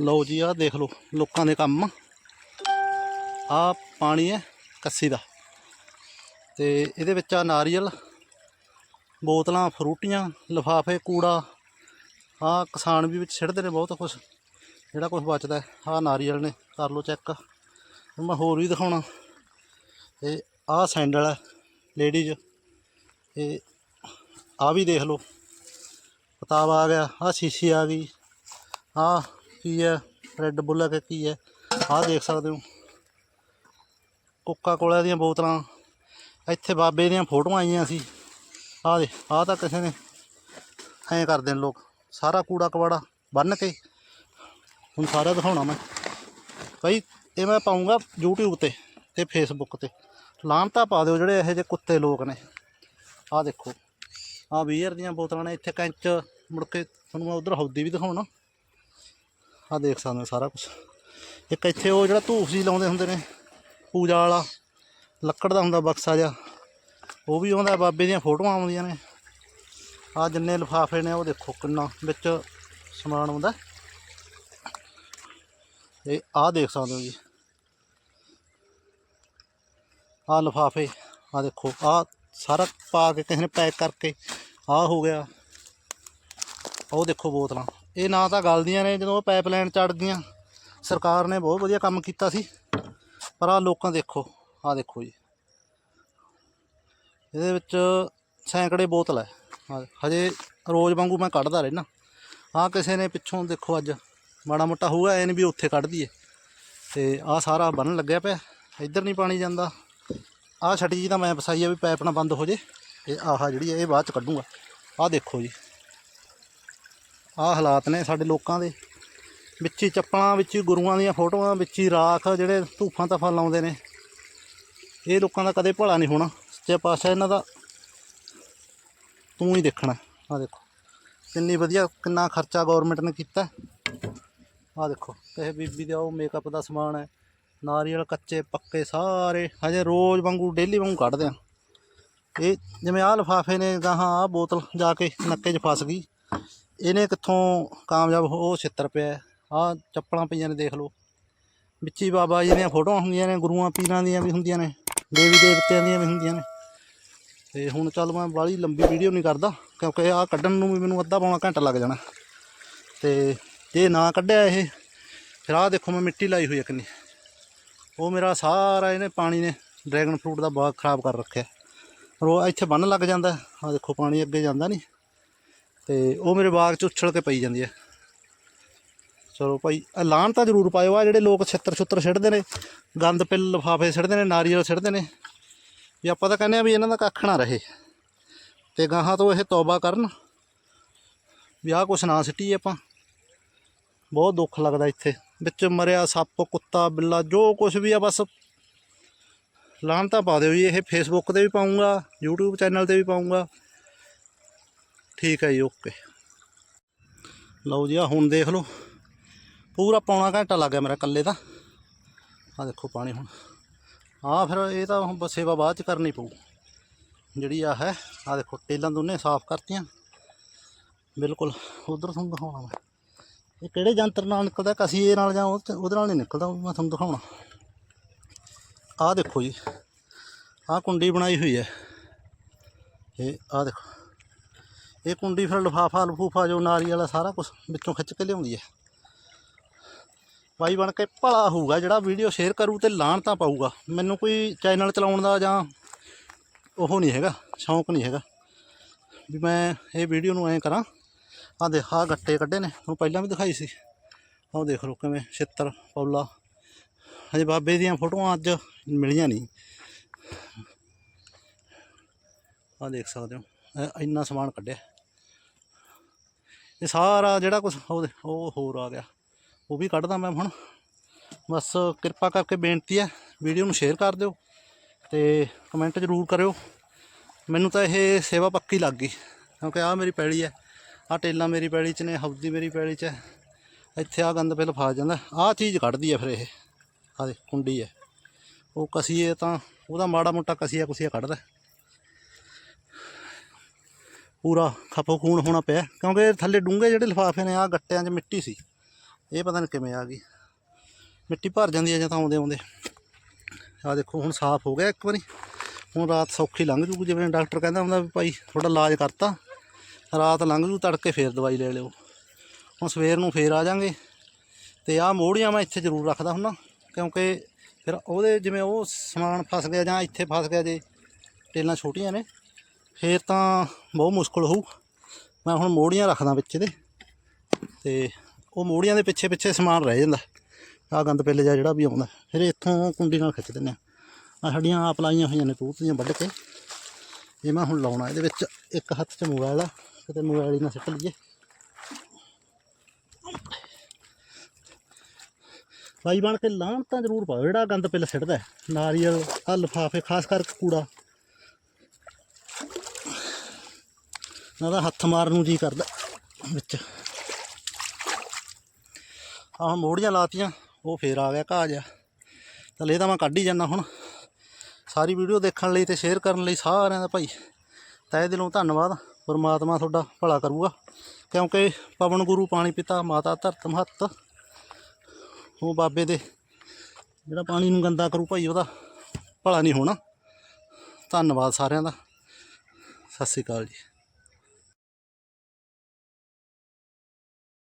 ਲਓ ਜੀ, ਆਹ ਦੇਖ ਲਓ, ਲੋਕਾਂ ਦੇ ਕੰਮ ਆ। ਪਾਣੀ ਹੈ, ਕੱਸੀ ਦਾ। ਤੇ ਇਹਦੇ ਵਿੱਚ ਆ ਨਾਰੀਅਲ, ਬੋਤਲਾਂ, ਫਰੂਟੀਆਂ, ਲਿਫਾਫੇ, ਕੂੜਾ। ਆ ਕਿਸਾਨ ਵੀ ਵਿੱਚ ਸਿੱਟਦੇ ਨੇ ਬਹੁਤ ਕੁਝ ਜਿਹੜਾ ਕੁਝ ਬਚਦਾ ਆ ਨਾਰੀਅਲ ਨੇ, ਕਰ ਲਓ ਚੈੱਕ। ਮੈਂ ਹੋਰ ਵੀ ਦਿਖਾਉਣਾ। ਤੇ ਆਹ ਸੈਂਡਲ ਹੈ, ਲੇਡੀਜ਼। ਇਹ ਆ ਵੀ ਦੇਖ ਲਓ। ਕਿਤਾਬ ਆ ਗਿਆ ਆ ਸ਼ੀਸ਼ੀ ਆ ਗਈ। ਆ ਕੀ ਹੈ? ਰੈੱਡ ਬੁੱਲ ਹੈ ਕਿ ਕੀ ਹੈ? ਆਹ ਦੇਖ ਸਕਦੇ ਹੋ। ਕੋਕਾ ਕੋਲਾ ਦੀਆਂ ਬੋਤਲਾਂ। ਇੱਥੇ ਬਾਬੇ ਦੀਆਂ ਫੋਟੋਆਂ ਆਈਆਂ ਸੀ। ਆਹ ਦੇ ਆਹ ਤਾਂ ਕਿਸੇ ਨੇ ਐਂ ਕਰਦੇ ਨੇ ਲੋਕ। ਸਾਰਾ ਕੂੜਾ ਕਵਾੜਾ ਬੰਨ ਕੇ। ਹੁਣ ਸਾਰਾ ਦਿਖਾਉਣਾ ਮੈਂ। ਭਾਈ ਇਹ ਮੈਂ ਪਾਉਂਗਾ YouTube ਤੇ ਤੇ Facebook ਤੇ। ਲਾਂਤਾ ਪਾ ਦਿਓ ਜਿਹੜੇ ਇਹੋ ਜਿਹੇ ਕੁੱਤੇ ਲੋਕ ਨੇ। ਆਹ ਦੇਖੋ। ਆਹ ਬੀਅਰ ਦੀਆਂ ਬੋਤਲਾਂ ਨੇ। ਇੱਥੇ ਕੈਂਚ ਮੁੜ ਕੇ ਤੁਹਾਨੂੰ ਮੈਂ ਉਧਰ ਹੌਦੀ ਵੀ ਦਿਖਾਉਣਾ। ਆਹ ਦੇਖ ਸਕਦੇ ਹੋ ਸਾਰਾ ਕੁਝ ਇੱਕ ਇੱਥੇ ਉਹ ਜਿਹੜਾ ਧੂਫ ਜੀ ਲਾਉਂਦੇ ਹੁੰਦੇ ਨੇ, ਪੂਜਾ ਵਾਲਾ, ਲੱਕੜ ਦਾ ਹੁੰਦਾ ਬਕਸਾ ਜਿਹਾ, ਉਹ ਵੀ ਆਉਂਦਾ, ਬਾਬੇ ਦੀਆਂ ਫੋਟੋਆਂ ਆਉਂਦੀਆਂ ਨੇ। ਆ ਜਿੰਨੇ ਲਿਫਾਫੇ ਨੇ, ਉਹ ਦੇਖੋ ਕਿੰਨਾ ਵਿੱਚ ਸਮਾਨ ਆਉਂਦਾ। ਇਹ ਆਹ ਦੇਖ ਸਕਦੇ ਹੋ ਜੀ। ਆਹ ਲਿਫਾਫੇ ਆਹ ਦੇਖੋ ਆਹ ਸਾਰਾ ਪਾ ਕੇ ਕਿਸੇ ਨੇ ਪੈਕ ਕਰਕੇ ਆਹ ਹੋ ਗਿਆ। ਉਹ ਦੇਖੋ ਬੋਤਲਾਂ। ਇਹ ਨਾ ਤਾਂ ਗਲਦੀਆਂ ਨੇ, ਜਦੋਂ ਪਾਈਪਲਾਈਨ ਚੜ ਗਈਆਂ। ਸਰਕਾਰ ਨੇ ਬਹੁਤ ਵਧੀਆ ਕੰਮ ਕੀਤਾ ਸੀ। ਪਰ ਆਹ ਲੋਕਾਂ ਦੇਖੋ, ਆਹ ਦੇਖੋ ਜੀ। ਇਹਦੇ ਵਿੱਚ ਸੈਂਕੜੇ ਬੋਤਲ ਹੈ। ਹਜੇ ਰੋਜ਼ ਵਾਂਗੂ ਮੈਂ ਕੱਢਦਾ ਰਹਿਣਾ ਆਹ ਕਿਸੇ ਨੇ ਪਿੱਛੋਂ ਦੇਖੋ ਅੱਜ, ਮਾੜਾ ਮੋਟਾ ਹੋਊਗਾ ਐ ਨਹੀਂ ਵੀ ਉੱਥੇ ਕੱਢ ਦਈਏ। ਤੇ ਆਹ ਸਾਰਾ ਬੰਨ ਲੱਗਿਆ ਪਿਆ। ਇੱਧਰ ਨਹੀਂ ਪਾਣੀ ਜਾਂਦਾ। ਆਹ ਛਟੀ ਜੀ ਤਾਂ ਮੈਂ ਵਸਾਈ ਆ ਵੀ ਪਾਈਪ ਨਾ ਬੰਦ ਹੋ ਜੇ। ਇਹ ਆਹ ਜਿਹੜੀ ਹੈ, ਇਹ ਬਾਅਦ ਚ ਕੱਢੂਗਾ। ਆਹ ਦੇਖੋ ਜੀ। ਆਹ ਹਾਲਾਤ ਨੇ ਸਾਡੇ ਲੋਕਾਂ ਦੇ। ਵਿੱਚ ਹੀ ਚੱਪਲਾਂ, ਵਿੱਚ ਹੀ ਗੁਰੂਆਂ ਦੀਆਂ ਫੋਟੋਆਂ, ਵਿੱਚ ਹੀ ਰਾਖ ਜਿਹੜੇ ਧੂਫਾਂ ਤਫਾਂ ਲਾਉਂਦੇ ਨੇ। ਇਹ ਲੋਕਾਂ ਦਾ ਕਦੇ ਭਲਾ ਨਹੀਂ ਹੋਣਾ। ਸੱਚੇ ਪਾਤਸ਼ਾਹ ਇਹਨਾਂ ਦਾ ਤੂੰ ਹੀ ਦੇਖਣਾ। ਆਹ ਦੇਖੋ, ਕਿੰਨੀ ਵਧੀਆ ਕਿੰਨਾ ਖਰਚਾ ਗਵਰਨਮੈਂਟ ਨੇ ਕੀਤਾ। ਆਹ ਦੇਖੋ, ਇਹ ਬੀਬੀ ਦਾ ਉਹ ਮੇਕਅਪ ਦਾ ਸਮਾਨ ਹੈ। ਨਾਰੀਅਲ, ਕੱਚੇ, ਪੱਕੇ ਸਾਰੇ ਹਜੇ ਰੋਜ਼ ਵਾਂਗੂ ਡੇਲੀ ਵਾਂਗੂ ਕੱਢਦੇ ਆ। ਇਹ ਜਿਵੇਂ ਆਹ ਲਿਫਾਫੇ ਨੇ, ਗਾਹਾਂ ਆਹ ਬੋਤਲ ਜਾ ਕੇ ਨੱਕੇ 'ਚ ਫਸ ਗਈ। ਇਹਨੇ ਕਿੱਥੋਂ ਕਾਮਯਾਬ ਹੋ ਉਹ ਛਿੱਤਰ ਪਿਆ ਆਹ ਚੱਪਲਾਂ ਪਈਆਂ ਨੇ, ਦੇਖ ਲਓ। ਵਿੱਚ ਹੀ ਬਾਬਾ ਜੀ ਦੀਆਂ ਫੋਟੋਆਂ ਹੁੰਦੀਆਂ ਨੇ, ਗੁਰੂਆਂ ਪੀਰਾਂ ਦੀਆਂ ਵੀ ਹੁੰਦੀਆਂ ਨੇ, ਦੇਵੀ ਦੇਵਤਿਆਂ ਦੀਆਂ ਵੀ ਹੁੰਦੀਆਂ ਨੇ। ਤੇ ਹੁਣ ਚੱਲ ਮੈਂ ਬਾਹਲੀ ਲੰਬੀ ਵੀਡੀਓ ਨਹੀਂ ਕਰਦਾ, ਕਿਉਂਕਿ ਆਹ ਕੱਢਣ ਨੂੰ ਵੀ ਮੈਨੂੰ ਅੱਧਾ ਪੌਣਾ ਘੰਟਾ ਲੱਗ ਜਾਣਾ। ਤੇ ਜੇ ਨਾ ਕੱਢਿਆ ਇਹ, ਫਿਰ ਆਹ ਦੇਖੋ ਮੈਂ ਮਿੱਟੀ ਲਾਈ ਹੋਈ ਹੈ ਕਿੰਨੀ। ਉਹ ਮੇਰਾ ਸਾਰਾ ਇਹਨੇ ਪਾਣੀ ਨੇ ਡਰੈਗਨ ਫਰੂਟ ਦਾ ਬਾਗ ਖਰਾਬ ਕਰ ਰੱਖਿਆ। ਰੋ ਇੱਥੇ ਬੰਨ ਲੱਗ ਜਾਂਦਾ। ਆ ਦੇਖੋ, ਪਾਣੀ ਅੱਗੇ ਜਾਂਦਾ ਨਹੀਂ ਤੇ ਉਹ ਮੇਰੇ ਬਾਗ 'ਚ ਉਛਲ ਕੇ ਪਈ ਜਾਂਦੀ ਹੈ। ਚਲੋ ਭਾਈ ਆਹ ਤਾਂ ਜ਼ਰੂਰ ਪਾਇਓ। ਆ ਜਿਹੜੇ ਲੋਕ ਛਿੱਤਰ ਛੁੱਤਰ ਸਿੱਟਦੇ ਨੇ, ਗੰਦ ਪਿੱਲ ਲਿਫਾਫੇ ਸਿੱਟਦੇ ਨੇ, ਨਾਰੀਅਲ ਸਿੱਟਦੇ ਨੇ, ਵੀ ਆਪਾਂ ਤਾਂ ਕਹਿੰਦੇ ਆ ਵੀ ਇਹਨਾਂ ਦਾ ਕੱਖ ਨਾ ਰਹੇ। ਤੇ ਗਾਹਾਂ ਤੋਂ ਇਹ ਤੌਬਾ ਕਰਨ, ਵੀ ਆਹ ਕੁਛ ਨਾ ਸਿੱਟੀ ਆਪਾਂ। ਬਹੁਤ ਦੁੱਖ ਲੱਗਦਾ ਇੱਥੇ। ਵਿੱਚ ਮਰਿਆ ਸੱਪ, ਕੁੱਤਾ, ਬਿੱਲਾ, ਜੋ ਕੁਝ ਵੀ ਆ ਬਸ। ਲਾਹਣਤਾ ਪਾ ਦਿਓ ਜੀ, ਇਹ ਫੇਸਬੁੱਕ ਤੇ ਵੀ ਪਾਉਂਗਾ, YouTube ਚੈਨਲ ਤੇ ਵੀ ਪਾਉਂਗਾ। ਠੀਕ ਹੈ ਜੀ, ਓਕੇ। ਲਓ ਜੀ ਆ ਹੁਣ ਦੇਖ ਲਓ। ਪੂਰਾ ਪੌਣਾ ਘੰਟਾ ਲੱਗ ਗਿਆ ਮੇਰਾ ਇਕੱਲੇ ਦਾ। ਆ ਦੇਖੋ ਪਾਣੀ ਹੁਣ। ਆ ਫਿਰ ਇਹ ਤਾਂ ਹੁਣ ਸੇਵਾ ਬਾਅਦ ਚ ਕਰਨੀ ਪਊ। ਜਿਹੜੀ ਆ ਹੈ ਆ ਦੇਖੋ, ਟੇਲਾਂ ਦੋਨੇ ਸਾਫ਼ ਕਰਤੀਆਂ। ਬਿਲਕੁਲ, ਉਧਰ ਤੁਹਾਨੂੰ ਦਿਖਾਉਣਾ ਮੈਂ। ਇਹ ਕਿਹੜੇ ਯੰਤਰ ਨਾਲ ਨਿਕਲਦਾ? ਕਸੀਏ ਨਾਲ ਜਾਂ ਉਹਦੇ ਨਾਲ ਨਹੀਂ ਨਿਕਲਦਾ, ਉਹ ਮੈਂ ਤੁਹਾਨੂੰ ਦਿਖਾਉਣਾ। ਆਹ ਦੇਖੋ ਜੀ, ਆਹ ਕੁੰਡੀ ਬਣਾਈ ਹੋਈ ਹੈ। ਇਹ, ਆਹ ਦੇਖੋ। ਇਹ ਕੁੰਡੀ ਫਿਰ ਲਿਫਾਫਾ ਲਫੂਫਾ ਜੋ ਨਾਰੀ ਵਾਲਾ ਸਾਰਾ ਕੁਝ ਵਿੱਚੋਂ ਖਿੱਚ ਕੇ ਲਿਆਉਂਦੀ ਹੈ। ਬਾਈ ਬਣ ਕੇ ਭਲਾ ਹੋਊਗਾ, ਜਿਹੜਾ ਵੀਡੀਓ ਸ਼ੇਅਰ ਕਰੂ ਤੇ ਲਾਣ ਤਾਂ ਪਾਊਗਾ। ਮੈਨੂੰ ਕੋਈ ਚੈਨਲ ਚਲਾਉਣ ਦਾ ਜਾਂ ਉਹ ਨਹੀਂ ਹੈਗਾ, ਸ਼ੌਂਕ ਨਹੀਂ ਹੈਗਾ। ਵੀ ਮੈਂ ਇਹ ਵੀਡੀਓ ਨੂੰ ਐਂ ਕਰਾਂ, ਆਹ ਦੇਖ, ਆਹ ਗੱਟੇ ਕੱਢੇ ਨੇ, ਹੁਣ ਪਹਿਲਾਂ ਵੀ ਦਿਖਾਈ ਸੀ। ਆਹ ਦੇਖ ਲਓ ਕਿਵੇਂ ਛਿੱਤਰ, ਪੌਲਾ। ਹਜੇ ਬਾਬੇ ਦੀਆਂ ਫੋਟੋਆਂ ਅੱਜ ਮਿਲੀਆਂ ਨਹੀਂ। ਆਹ ਦੇਖ ਸਕਦੇ ਹੋ। ਇੰਨਾ ਸਮਾਨ ਕੱਢਿਆ। ਇਹ ਸਾਰਾ ਜਿਹੜਾ ਕੁਝ ਉਹ ਹੋਰ ਆ ਗਿਆ। ਉਹ ਵੀ ਕੱਢਦਾ ਮੈਂ ਹੁਣ। ਬਸ ਕਿਰਪਾ ਕਰਕੇ ਬੇਨਤੀ ਹੈ, ਵੀਡੀਓ ਨੂੰ ਸ਼ੇਅਰ ਕਰ ਦਿਓ ਤੇ ਕਮੈਂਟ ਜ਼ਰੂਰ ਕਰਿਓ। ਮੈਨੂੰ ਤਾਂ ਇਹ ਸੇਵਾ ਪੱਕੀ ਲੱਗ ਗਈ। ਕਿਉਂਕਿ ਆਹ ਮੇਰੀ ਪੈਲੀ ਹੈ, ਆਹ ਟੇਲਾਂ ਮੇਰੀ ਪੈਲੀ 'ਚ ਨੇ ਹੌਦੀ ਮੇਰੀ ਪੈਲੀ 'ਚ ਹੈ। ਇੱਥੇ ਆ ਗੰਦ ਪਹਿਲ ਫਸ ਜਾਂਦਾ। ਆਹ ਚੀਜ਼ ਕੱਢਦੀ ਹੈ ਫਿਰ ਇਹ। ਆਹ ਦੇ ਕੁੰਡੀ ਹੈ। ਉਹ ਕਸੀਏ ਤਾਂ, ਉਹਦਾ ਮਾੜਾ ਮੋਟਾ ਕਸੀਆ ਕੁਸੀਆ ਕੱਢਦਾ। ਪੂਰਾ ਖੱਪੋ ਖੂਨ ਹੋਣਾ ਪਿਆ ਕਿਉਂਕਿ ਥੱਲੇ ਡੂੰਘੇ ਜਿਹੜੇ ਲਿਫਾਫੇ ਨੇ ਆ ਗੱਟਿਆਂ 'ਚ ਮਿੱਟੀ ਸੀ। ਇਹ ਪਤਾ ਨਹੀਂ ਕਿਵੇਂ ਆ ਗਈ। ਮਿੱਟੀ ਭਰ ਜਾਂਦੀ ਹੈ ਜਾਂ ਤਾਂ ਆਉਂਦੇ ਆਉਂਦੇ। ਆ ਦੇਖੋ, ਹੁਣ ਸਾਫ਼ ਹੋ ਗਿਆ ਇੱਕ ਵਾਰੀ। ਹੁਣ ਰਾਤ ਸੌਖੀ ਲੰਘ ਜੂਗੀ, ਜਿਵੇਂ ਡਾਕਟਰ ਕਹਿੰਦਾ ਹੁੰਦਾ ਵੀ ਭਾਈ ਤੁਹਾਡਾ ਇਲਾਜ ਕਰਤਾ। ਰਾਤ ਲੰਘ ਜੂ, ਤੜਕੇ ਫੇਰ ਦਵਾਈ ਲੈ ਲਿਓ। ਹੁਣ ਸਵੇਰ ਨੂੰ ਫੇਰ ਆ ਜਾਾਂਗੇ। ਤੇ ਆਹ ਮੋੜੀਆਂ ਮੈਂ ਇੱਥੇ ਜ਼ਰੂਰ ਰੱਖਦਾ ਹੁੰਦਾ ਕਿਉਂਕਿ ਫਿਰ ਉਹਦੇ ਜਿਵੇਂ ਉਹ ਸਮਾਨ ਫਸ ਗਿਆ ਜਾਂ ਇੱਥੇ ਫਸ ਗਿਆ ਜੇ, ਟੇਲਾਂ ਛੋਟੀਆਂ ਨੇ ਫੇਰ ਤਾਂ ਬਹੁਤ ਮੁਸ਼ਕਲ ਹੋਊ। ਮੈਂ ਹੁਣ ਮੋੜੀਆਂ ਰੱਖਦਾ ਵਿੱਚ ਇਹਦੇ। ਤੇ ਉਹ ਮੋੜੀਆਂ ਦੇ ਪਿੱਛੇ ਪਿੱਛੇ ਸਮਾਨ ਰਹਿ ਜਾਂਦਾ। ਆ ਗੰਦ ਪਿੱਲ ਜਿਹਾ ਜਿਹੜਾ ਵੀ ਆਉਂਦਾ। ਫਿਰ ਇੱਥੋਂ ਕੁੰਡੀ ਨਾਲ ਖਿੱਚ ਦਿੰਦੇ ਆ। ਆ ਸਾਡੀਆਂ ਆਪ ਲਾਈਆਂ ਹੋਈਆਂ ਨੇ ਤੂਤੀਆਂ ਵੱਢ ਕੇ। ਇਹ ਮੈਂ ਹੁਣ ਲਾਉਣਾ। ਇਹਦੇ ਵਿੱਚ ਇੱਕ ਹੱਥ 'ਚ ਮੋਬਾਈਲ ਆ। ਕਿਤੇ ਮੋਬਾਈਲ ਹੀ ਨਾ ਸਿੱਟ ਲਈਏ। ਭਾਈ ਬਣ ਕੇ ਲਾਣ ਤਾਂ ਜ਼ਰੂਰ ਪਾਓ। ਜਿਹੜਾ ਗੰਦ ਪਿੱਲ ਸਿੱਟਦਾ ਨਾਰੀਅਲ ਆ ਲਿਫਾਫੇ, ਖਾਸ ਕਰਕੇ ਕੂੜਾ। ਨਾ ਤਾਂ ਹੱਥ ਮਾਰਨ ਨੂੰ ਜੀ ਕਰਦਾ ਵਿੱਚ। ਆਹ ਮੋੜੀਆਂ ਲਾਤੀਆਂ, ਉਹ ਫੇਰ ਆ ਗਿਆ ਘਾਹ ਜਿਹਾ। ਚੱਲ ਇਹ ਤਾਂ ਮੈਂ ਕੱਢ ਹੀ ਜਾਂਦਾ ਹੁਣ। ਸਾਰੀ ਵੀਡੀਓ ਦੇਖਣ ਲਈ ਤੇ ਸ਼ੇਅਰ ਕਰਨ ਲਈ ਸਾਰਿਆਂ ਦਾ ਭਾਈ। ਤਹਿ ਦਿਲੋਂ ਧੰਨਵਾਦ। ਪਰਮਾਤਮਾ ਤੁਹਾਡਾ ਭਲਾ ਕਰੂਗਾ। ਕਿਉਂਕਿ ਪਵਨ ਗੁਰੂ, ਪਾਣੀ ਪਿਤਾ, ਮਾਤਾ ਧਰਤ ਮਹੱਤ। ਉਹ ਬਾਬੇ ਦੇ ਜਿਹੜਾ ਪਾਣੀ ਨੂੰ ਗੰਦਾ ਕਰੂ ਭਾਈ, ਉਹਦਾ ਭਲਾ ਨਹੀਂ ਹੋਣਾ। ਧੰਨਵਾਦ ਸਾਰਿਆਂ ਦਾ। ਸਤਿ ਸ਼੍ਰੀ ਅਕਾਲ ਜੀ।